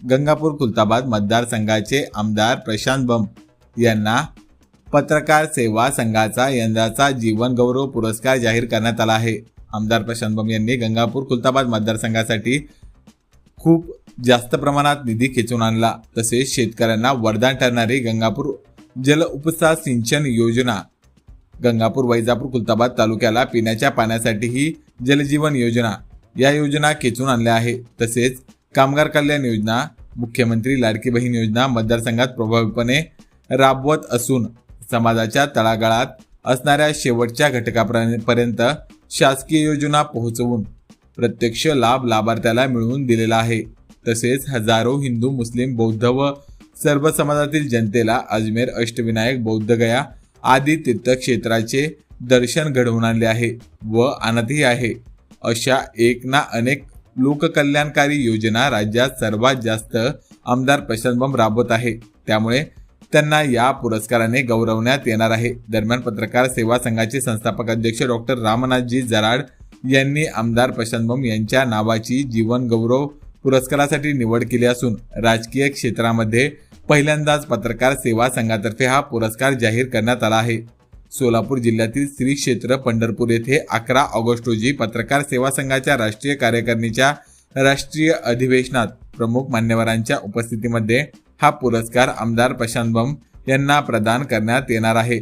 गंगापूर खुलताबाद मतदारसंघाचे आमदार प्रशांत बंब यांना पत्रकार सेवा संघाचा यंदाचा जीवनगौरव पुरस्कार जाहीर करण्यात आला आहे. आमदार प्रशांत बंब यांनी गंगापूर खुलताबाद मतदारसंघासाठी खूप जास्त प्रमाणात निधी खेचून आणला. तसेच शेतकऱ्यांना वरदान ठरणारी गंगापूर जल उपसा सिंचन योजना गंगापूर वैजापूर खुलताबाद तालुक्याला पिण्याच्या पाण्यासाठी ही जलजीवन योजना या योजना खेचून आणल्या आहे. तसेच कामगार कल्याण योजना मुख्यमंत्री लाडकी बहीण योजना मतदारसंघात प्रभावीपणे राबवत असून समाजाच्या तळागाळात असणाऱ्या शेवटच्या घटकापर्यंत शासकीय योजना पोहोचवून प्रत्यक्ष लाभ लाभार्थ्याला मिळवून दिलेला आहे. तसेच हजारो हिंदू मुस्लिम बौद्ध व सर्व समाजातील जनतेला अजमेर अष्टविनायक बौद्धगया आदी तीर्थक्षेत्राचे दर्शन घडवून आणले आहे व आणतही आहे. अशा एक ना अनेक लोककल्याणकारी योजना राज्यात सर्वात जास्त आमदार प्रशांत राबवत आहे. त्यामुळे त्यांना या पुरस्काराने गौरवण्यात येणार आहे. दरम्यान पत्रकार सेवा संघाचे संस्थापक अध्यक्ष डॉक्टर रामनाथजी जराड यांनी आमदार प्रशांत यांच्या नावाची जीवन गौरव पुरस्कारासाठी निवड केली असून राजकीय क्षेत्रामध्ये पहिल्यांदाच पत्रकार सेवा संघातर्फे हा पुरस्कार जाहीर करण्यात आला आहे. सोलापूर जिल्ह्यातील श्री क्षेत्र पंढरपूर येथे अकरा ऑगस्ट रोजी पत्रकार सेवा संघाच्या राष्ट्रीय कार्यकारिणीच्या राष्ट्रीय अधिवेशनात प्रमुख मान्यवरांच्या उपस्थितीमध्ये हा पुरस्कार आमदार प्रशांत बंब यांना प्रदान करण्यात येणार आहे.